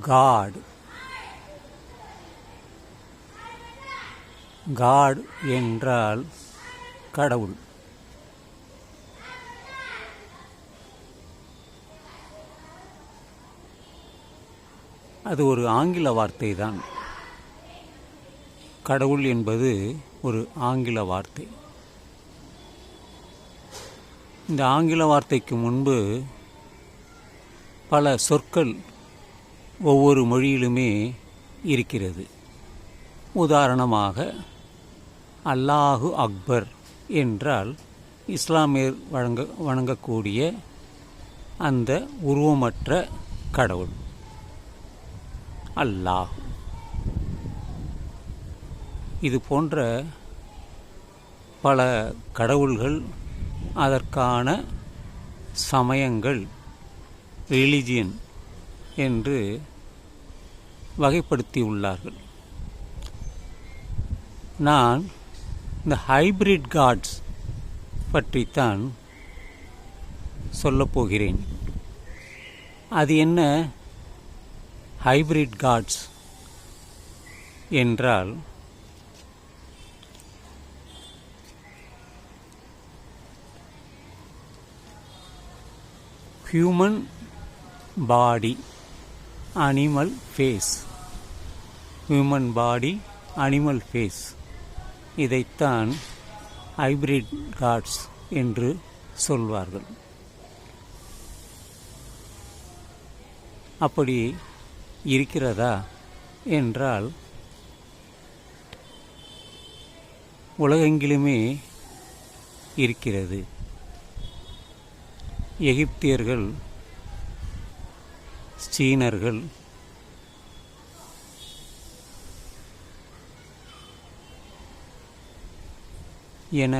God God என்றால் கடவுள். அது ஒரு ஆங்கில வார்த்தை தான் கடவுள் என்பது ஒரு ஆங்கில வார்த்தை. இந்த ஆங்கில வார்த்தைக்கு முன்பு பல சொற்கள் ஒவ்வொரு மொழியிலுமே இருக்கிறது. உதாரணமாக அல்லாஹு அக்பர் என்றால் இஸ்லாமியர் வழங்க வணங்கக்கூடிய அந்த உருவமற்ற கடவுள். அல்லாஹ் இது போன்ற பல கடவுள்கள் அதற்கான சமயங்கள் ரிலிஜியன் என்று வகைப்படுத்தியுள்ளார்கள். நான் இந்த ஹைபிரிட் காட்ஸ் பற்றித்தான் சொல்லப்போகிறேன் அது என்ன? ஹைபிரிட் காட்ஸ் என்றால் human body animal face human body animal face இதைத்தான் ஹைபிரிட் காட்ஸ் என்று சொல்வார்கள். அப்படி இருக்கிறதா என்றால் உலகெங்கிலுமே இருக்கிறது. எகிப்தியர்கள் சீனர்கள் என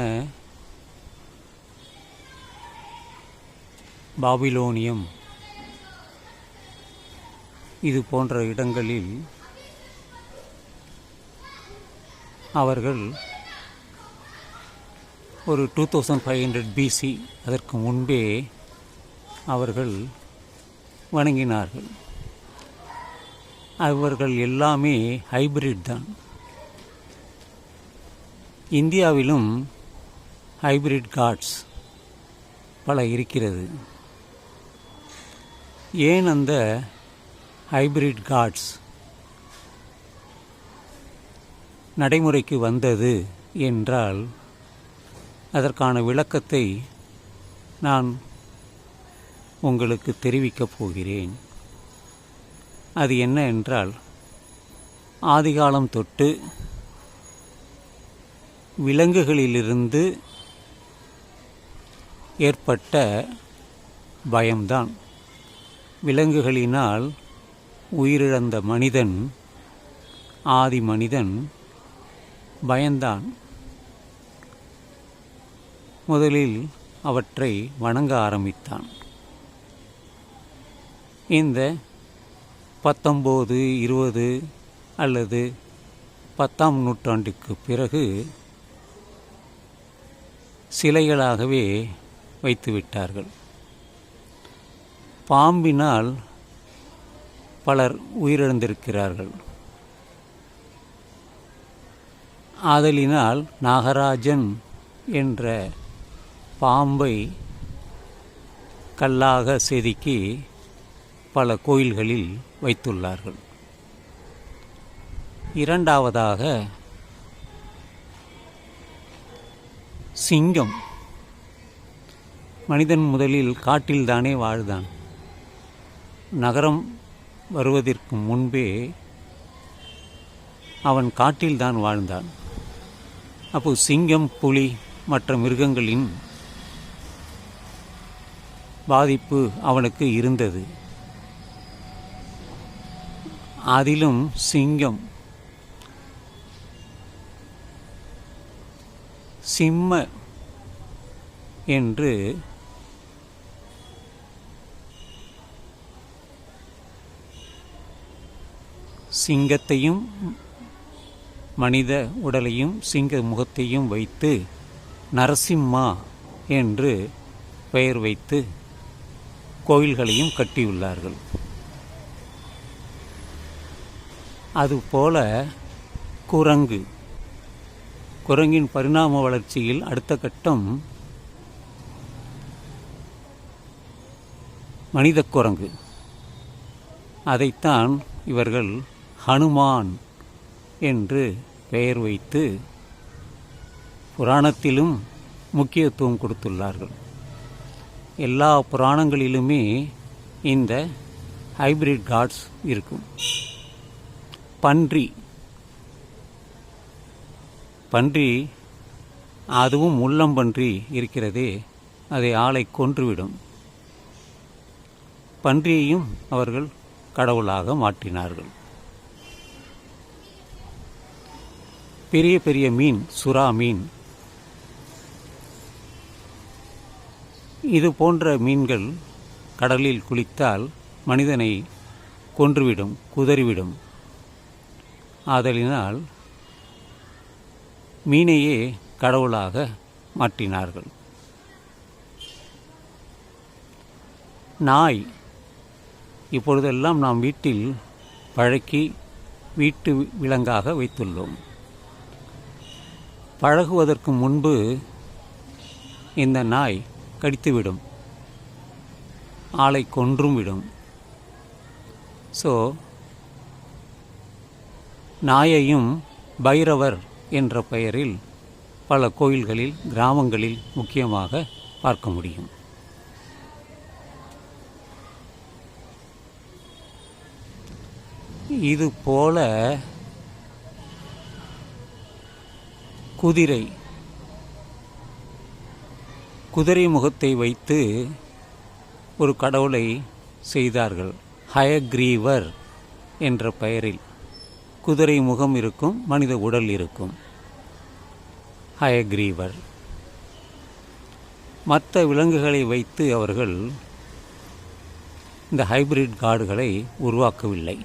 பாபிலோனியம் இது போன்ற இடங்களில் அவர்கள் ஒரு two thousand five hundred BC அதற்கு முன்பே அவர்கள் வணங்கினார்கள். அவர்கள் எல்லாமே ஹைபிரிட் தான். இந்தியாவிலும் ஹைபிரிட் காட்ஸ் பல இருக்கிறது. ஏன் அந்த ஹைபிரிட் காட்ஸ் நடைமுறைக்கு வந்தது என்றால் அதற்கான விளக்கத்தை நான் உங்களுக்கு தெரிவிக்கப் போகிறேன். அது என்ன என்றால் ஆதிகாலம் தொட்டு விலங்குகளிலிருந்து ஏற்பட்ட பயம்தான். விலங்குகளினால் உயிரிழந்த மனிதன் ஆதி மனிதன் பயந்தான். முதலில் அவற்றை வணங்க ஆரம்பித்தான். இந்த பத்தொம்போது இருபது அல்லது பத்தாம் நூற்றாண்டுக்கு பிறகு சிலைகளாகவே வைத்துவிட்டார்கள். பாம்பினால் பலர் உயிரிழந்திருக்கிறார்கள். ஆதலினால் நாகராஜன் என்ற பாம்பை கல்லாக செதுக்கி பல கோயில்களில் வைத்துள்ளார்கள். இரண்டாவதாக சிங்கம் மனிதன் முதலில் காட்டில்தானே வாழ்ந்தான். நகரம் வருவதற்கு முன்பே அவன் காட்டில்தான் வாழ்ந்தான். அப்போ சிங்கம் புலி மற்ற மிருகங்களின் பாதிப்பு அவனுக்கு இருந்தது. அதிலும் சிங்கம். சிம்ம என்று சிங்கத்தையும் மனித உடலையும் சிங்க முகத்தையும் வைத்து நரசிம்மா என்று பெயர் வைத்து கோயில்களையும் கட்டியுள்ளார்கள். அதுபோல குரங்கு. குரங்கின் பரிணாம வளர்ச்சியில் அடுத்த கட்டம் மனித குரங்கு. அதைத்தான் இவர்கள் ஹனுமான் என்று பெயர் வைத்து புராணத்திலும் முக்கியத்துவம் கொடுத்துள்ளார்கள். எல்லா புராணங்களிலுமே இந்த ஹைபிரிட் காட்ஸ் இருக்கும். பன்றி. பன்றி அதுவும் முள்ளம்பன்றி இருக்கிறதே அதை ஆளை கொன்றுவிடும். பன்றியையும் அவர்கள் கடவுளாக மாற்றினார்கள். பெரிய பெரிய மீன் சுறா மீன். இது போன்ற மீன்கள் கடலில் குளித்தால் மனிதனை கொன்றுவிடும் குதறிவிடும். ஆதலினால் மீனையே கடவுளாக மாற்றினார்கள். நாய் இப்பொழுதெல்லாம் நாம் வீட்டில் பழக்கி வீட்டு விலங்காக வைத்துள்ளோம். பழகுவதற்கு முன்பு இந்த நாய் கடித்துவிடும். ஆளை கொன்றும் விடும். ஸோ நாயையும் பைரவர் என்ற பெயரில் பல கோயில்களில் கிராமங்களில் முக்கியமாக பார்க்க முடியும். இது போல குதிரை குதிரை முகத்தை வைத்து ஒரு கடவுளை செய்தார்கள். ஹயக்ரீவர் என்ற பெயரில். குதிரை முகம் இருக்கும் மனித உடல் இருக்கும். ஹயக்ரீவர் மற்ற விலங்குகளை வைத்து அவர்கள் இந்த ஹைபிரிட் காடுகளை உருவாக்கவில்லை.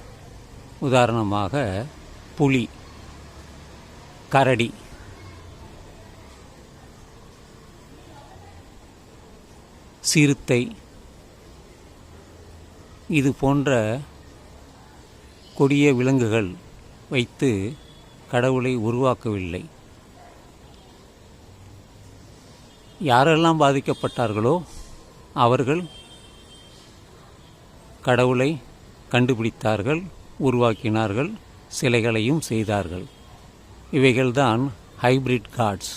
உதாரணமாக புலி கரடி சிறுத்தை இது போன்ற கொடிய விலங்குகள் வைத்து கடவுளை உருவாக்கவில்லை. யாரெல்லாம் பாதிக்கப்பட்டார்களோ அவர்கள் கடவுளை கண்டுபிடித்தார்கள் உருவாக்கினார்கள் சிலைகளையும் செய்தார்கள். இவைகள்தான் ஹைபிரிட் காட்ஸ்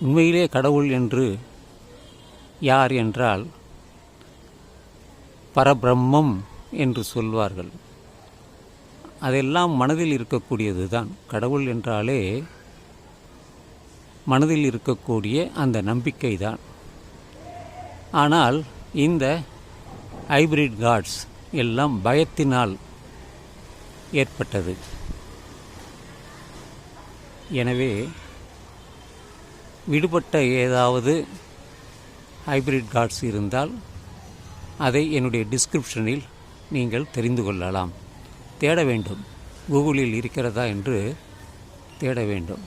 உண்மையிலே கடவுள் என்று யார் என்றால் பரபிரம்மம் என்று சொல்வார்கள். அதெல்லாம் மனதில் இருக்கக்கூடியது தான் கடவுள் என்றாலே மனதில் இருக்கக்கூடிய அந்த நம்பிக்கை தான் ஆனால் இந்த ஹைபிரிட் காட்ஸ் எல்லாம் பயத்தினால் ஏற்பட்டது. எனவே விடுபட்ட ஏதாவது ஹைபிரிட் கார்ட்ஸ் இருந்தால் அதை என்னுடைய டிஸ்கிரிப்ஷனில் நீங்கள் தெரிந்து கொள்ளலாம். தேட வேண்டும். கூகுளில் இருக்கிறதா என்று தேட வேண்டும்.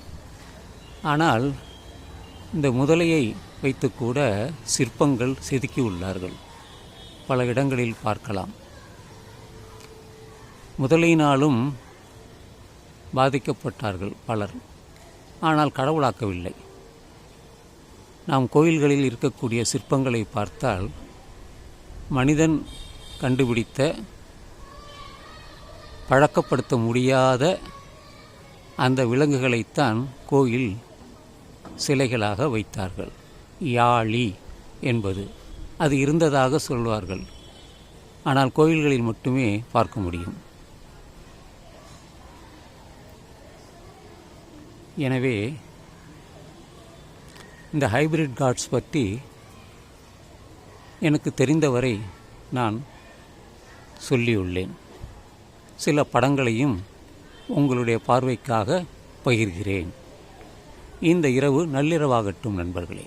ஆனால் இந்த முதலையை வைத்து கூட சிற்பங்கள் செதுக்கியுள்ளார்கள் பல இடங்களில் பார்க்கலாம். முதலையினாலும் பாதிக்கப்பட்டார்கள் பலர். ஆனால் கடவுளாக்கவில்லை. நாம் கோயில்களில் இருக்கக்கூடிய சிற்பங்களை பார்த்தால் மனிதன் கண்டுபிடித்த பழக்கப்படுத்த முடியாத அந்த விலங்குகளைத்தான் கோயில் சிலைகளாக வைத்தார்கள். யாழி என்பது. அது இருந்ததாக சொல்வார்கள். ஆனால் கோயில்களில் மட்டுமே பார்க்க முடியும். எனவே இந்த ஹைபிரிட் காட்ஸ் பற்றி எனக்கு தெரிந்தவரை நான் சொல்லியுள்ளேன். சில படங்களையும் உங்களுடைய பார்வைக்காக பகிர்கிறேன். இந்த இரவு நள்ளிரவாகட்டும் நண்பர்களே.